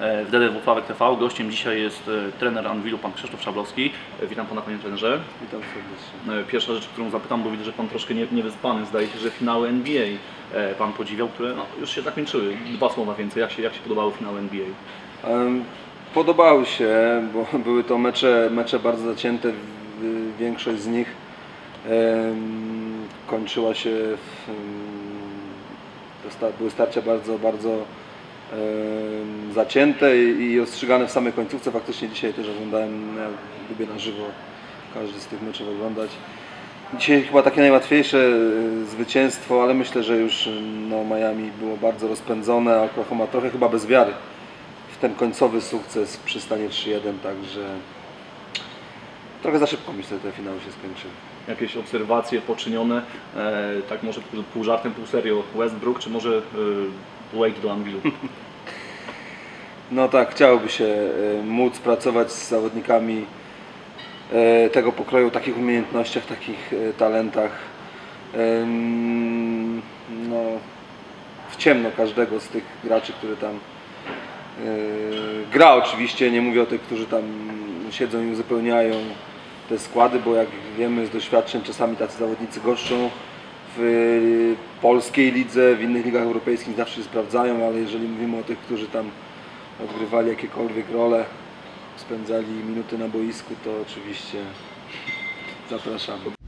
e, w DD Włocławek TV. Gościem dzisiaj jest e, trener Anwilu, pan Krzysztof Szablowski. E, Witam pana panie trenerze. Witam serdecznie. Pierwsza rzecz, którą zapytam, bo widzę, że pan troszkę nie, niewyspany. Zdaje się, że finały NBA pan podziwiał, które no, już się zakończyły. Dwa słowa więcej. Jak się, jak się podobały finały NBA? Em, Podobały się, bo były to mecze, mecze bardzo zacięte. Większość z nich em, kończyła się w, sta- były starcia bardzo, bardzo zacięte i, ostrzygane w samej końcówce. Faktycznie dzisiaj też oglądałem, ja lubię na żywo każdy z tych meczów oglądać. Dzisiaj chyba takie najłatwiejsze e, zwycięstwo, ale myślę, że już no, Miami było bardzo rozpędzone, Oklahoma trochę chyba bez wiary w ten końcowy sukces przy stanie 3-1, także trochę za szybko myślę, że te finały się skończyły. Jakieś obserwacje poczynione, e, tak może pół żartem, pół serio Westbrook, czy może e, Wade do Anwilu? No tak, chciałoby się e, móc pracować z zawodnikami e, tego pokroju, takich umiejętnościach, takich e, talentach. No, w ciemno każdego z tych graczy, który tam gra oczywiście, nie mówię o tych, którzy tam siedzą i uzupełniają te składy, bo jak wiemy z doświadczeń czasami tacy zawodnicy goszczą w polskiej lidze, w innych ligach europejskich zawsze się sprawdzają, ale jeżeli mówimy o tych, którzy tam odgrywali jakiekolwiek role, spędzali minuty na boisku, to oczywiście zapraszamy.